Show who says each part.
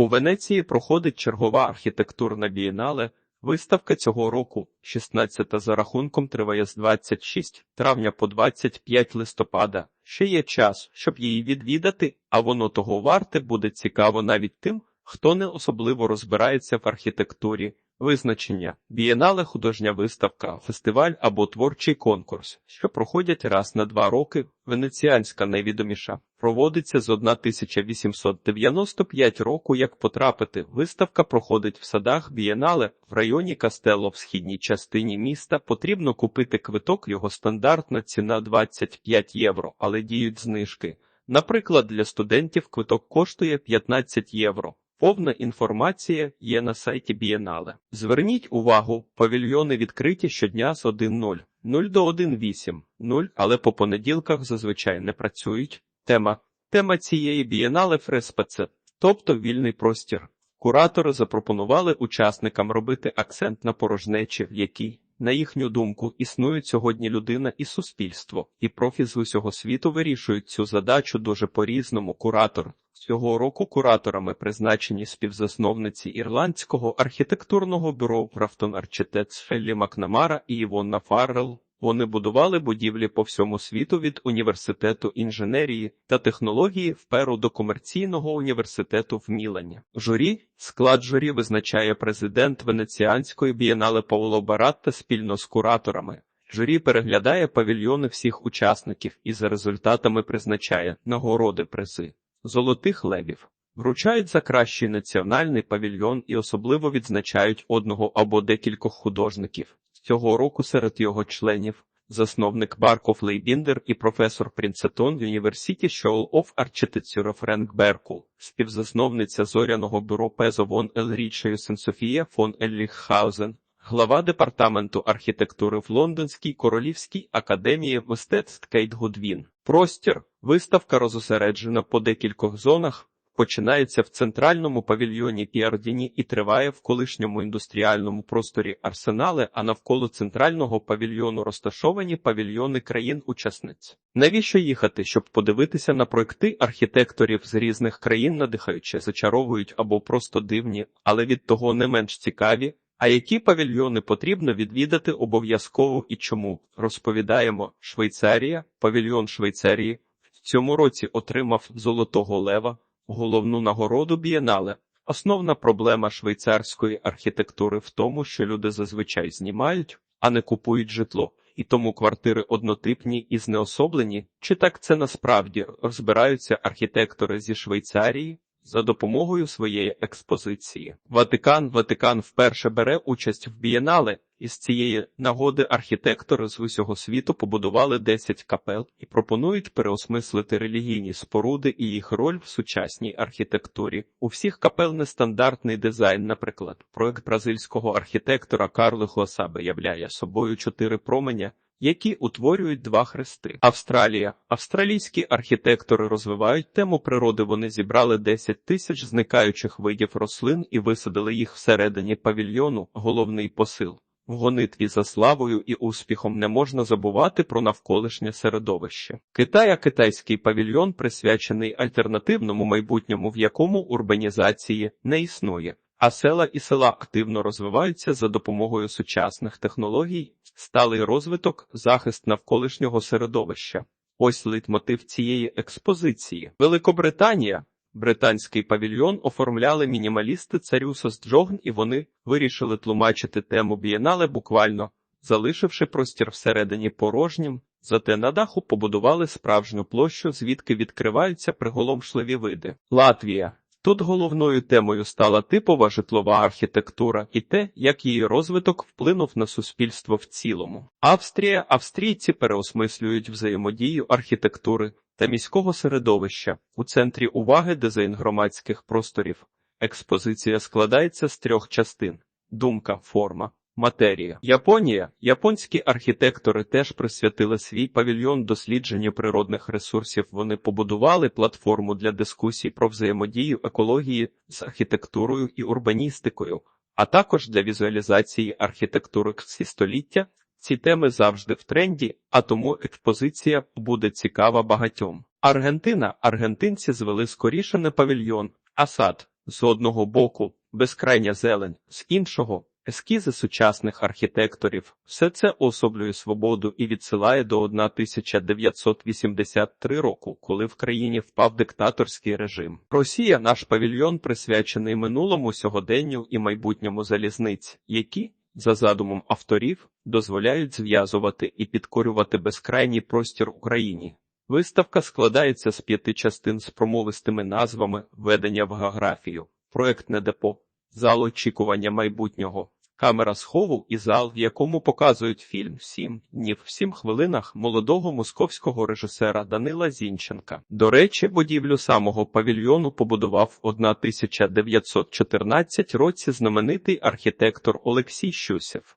Speaker 1: У Венеції проходить чергова архітектурна бієнале. Виставка цього року, 16 за рахунком, триває з 26 травня по 25 листопада. Ще є час, щоб її відвідати, а воно того варте буде цікаво навіть тим, хто не особливо розбирається в архітектурі. Визначення бієнале художня виставка, фестиваль або творчий конкурс, що проходять раз на два роки. Венеціанська найвідоміша проводиться з 1895 року. Як потрапити, виставка проходить в садах бієнале в районі Кастелло в східній частині міста. Потрібно купити квиток. Його стандартна ціна 25 євро, але діють знижки. Наприклад, для студентів квиток коштує 15 євро. Повна інформація є на сайті Бієнале. Зверніть увагу, павільйони відкриті щодня з 1.0, 0 до 1.8, 0, але по понеділках зазвичай не працюють. Тема Тема цієї бієнале фреспаце, тобто вільний простір. Куратори запропонували учасникам робити акцент на порожнечі, в якій, на їхню думку, існують сьогодні людина і суспільство, і профі з усього світу вирішують цю задачу дуже по-різному. Куратор Цього року кураторами призначені співзасновниці ірландського архітектурного бюро Графтон Арчитекс Шеллі Макнамара і Івонна Фаррелл. Вони будували будівлі по всьому світу від університету інженерії та технології в Перу до комерційного університету в Мілані. Журі склад журі визначає президент Венеціанської бієнале Пауло Баратта спільно з кураторами. Журі переглядає павільйони всіх учасників і за результатами призначає нагороди призи. Золотих левів вручають за кращий національний павільйон і особливо відзначають одного або декількох художників. Цього року серед його членів засновник Барков Лейбіндер і професор Принцетон University School of Architecture Френк Беркул, співзасновниця зоряного бюро Пезо Вон Елрічеюсен Софія фон Елліххаузен, глава департаменту архітектури в Лондонській королівській академії мистецтв Кейт Гудвін. Простір виставка розосереджена по декількох зонах. Починається в центральному павільйоні Піардіні і триває в колишньому індустріальному просторі арсенали, а навколо центрального павільйону розташовані павільйони країн-учасниць. Навіщо їхати, щоб подивитися на проекти архітекторів з різних країн, надихаючи, зачаровують або просто дивні, але від того не менш цікаві. А які павільйони потрібно відвідати обов'язково і чому? Розповідаємо, Швейцарія, павільйон Швейцарії в цьому році отримав Золотого Лева, головну нагороду бієнале. Основна проблема швейцарської архітектури в тому, що люди зазвичай знімають, а не купують житло, і тому квартири однотипні і знеособлені. Чи так це насправді розбираються архітектори зі Швейцарії? За допомогою своєї експозиції Ватикан Ватикан вперше бере участь в бієнале, і з цієї нагоди архітектори з усього світу побудували 10 капел і пропонують переосмислити релігійні споруди і їх роль в сучасній архітектурі. У всіх капел нестандартний дизайн, наприклад, проект бразильського архітектора Карло Хлосабе являє собою чотири променя які утворюють два хрести. Австралія. Австралійські архітектори розвивають тему природи. Вони зібрали 10 тисяч зникаючих видів рослин і висадили їх всередині павільйону. Головний посил. В гонитві за славою і успіхом не можна забувати про навколишнє середовище. Китая китайський павільйон присвячений альтернативному майбутньому, в якому урбанізації не існує, а села і села активно розвиваються за допомогою сучасних технологій, сталий розвиток, захист навколишнього середовища. Ось лейтмотив цієї експозиції. Великобританія. Британський павільйон оформляли мінімалісти Царюсос Джогн, і вони вирішили тлумачити тему бієнале буквально, залишивши простір всередині порожнім, зате на даху побудували справжню площу, звідки відкриваються приголомшливі види. Латвія. Тут головною темою стала типова житлова архітектура і те, як її розвиток вплинув на суспільство в цілому. Австрія, австрійці переосмислюють взаємодію архітектури та міського середовища у центрі уваги дизайн громадських просторів. Експозиція складається з трьох частин: думка, форма, Матерія Японія. Японські архітектори теж присвятили свій павільйон дослідженню природних ресурсів. Вони побудували платформу для дискусій про взаємодію екології з архітектурою і урбаністикою, а також для візуалізації архітектури всі століття. Ці теми завжди в тренді, а тому експозиція буде цікава багатьом. Аргентина аргентинці звели скоріше не павільйон, а сад. З одного боку безкрайня зелень, з іншого ескізи сучасних архітекторів. Все це особлює свободу і відсилає до 1983 року, коли в країні впав диктаторський режим. Росія наш павільйон присвячений минулому сьогоденню і майбутньому залізниць, які за задумом авторів дозволяють зв'язувати і підкорювати безкрайній простір Україні. Виставка складається з п'яти частин з промовистими назвами «Введення в географію», проектне депо, зал очікування майбутнього, камера схову і зал, в якому показують фільм «Сім днів в сім хвилинах» молодого московського режисера Данила Зінченка. До речі, будівлю самого павільйону побудував у 1914 році знаменитий архітектор Олексій Щусєв.